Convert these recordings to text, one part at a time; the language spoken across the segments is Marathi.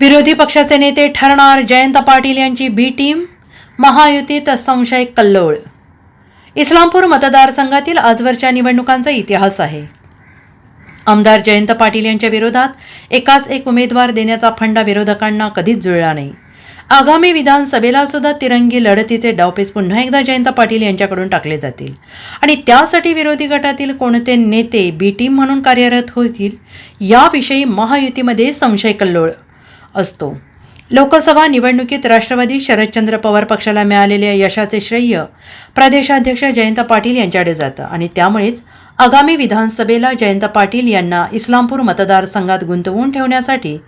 विरोधी पक्षाचे नेते ठरणार जयंत पाटील यांची बी टीम? महायुतीत संशय कल्लोळ. इस्लामपूर मतदारसंघातील आजवरच्या निवडणुकांचा इतिहास आहे. आमदार जयंत पाटील यांच्या विरोधात एकाच एक उमेदवार देण्याचा फंडा विरोधकांना कधीच जुळला नाही. आगामी विधानसभेला सुद्धा तिरंगी लढतीचे डावपेच पुन्हा एकदा जयंत पाटील यांच्याकडून टाकले जातील. आणि त्यासाठी विरोधी गटातील कोणते नेते बी टीम म्हणून कार्यरत होतील याविषयी महायुतीमध्ये संशय कल्लोळ. असतो. लोकसभा निवडणुकीत राष्ट्रवादी शरदचंद्र पवार पक्षाला मिळालेल्या यशाचे श्रेय प्रदेशाध्यक्ष जयंत पाटील यांच्याकडे जातं आणि त्यामुळेच आगामी विधानसभेला जयंत पाटील यांना इस्लामपूर मतदारसंघात गुंतवून ठेवण्यासाठी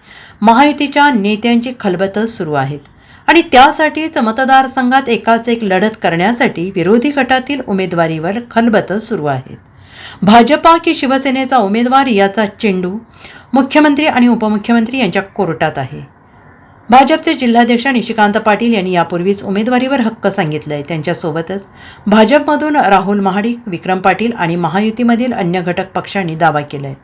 महायुतीच्या नेत्यांची खलबतच सुरू आहेत. आणि त्यासाठीच मतदारसंघात एकाच एक लढत करण्यासाठी विरोधी गटातील उमेदवारीवर खलबतच सुरू आहेत. भाजपा की शिवसेनेचा उमेदवार याचा चेंडू मुख्यमंत्री आणि उपमुख्यमंत्री यांच्या कोर्टात आहे. भाजपचे जिल्हाध्यक्ष निशिकांत पाटील यांनी यापूर्वीच उमेदवारीवर हक्क सांगितलंय. त्यांच्यासोबतच भाजपमधून राहुल महाडिक विक्रम पाटील आणि महायुतीमधील अन्य घटक पक्षांनी दावा केलाय.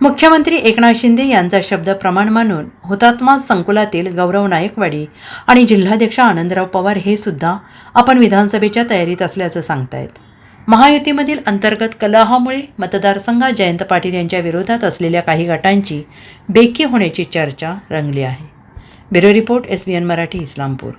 मुख्यमंत्री एकनाथ शिंदे यांचा शब्द प्रमाण मानून हुतात्मा संकुलातील गौरव नायकवाडी आणि जिल्हाध्यक्ष आनंदराव पवार हे सुद्धा आपण विधानसभेच्या तयारीत असल्याचं सांगतायत. महायुतीमधील अंतर्गत कलहामुळे मतदारसंघात जयंत पाटील यांच्या विरोधात असलेल्या काही गटांची बेकी होण्याची चर्चा रंगली आहे. Bureau report S B N Marathi Islampur.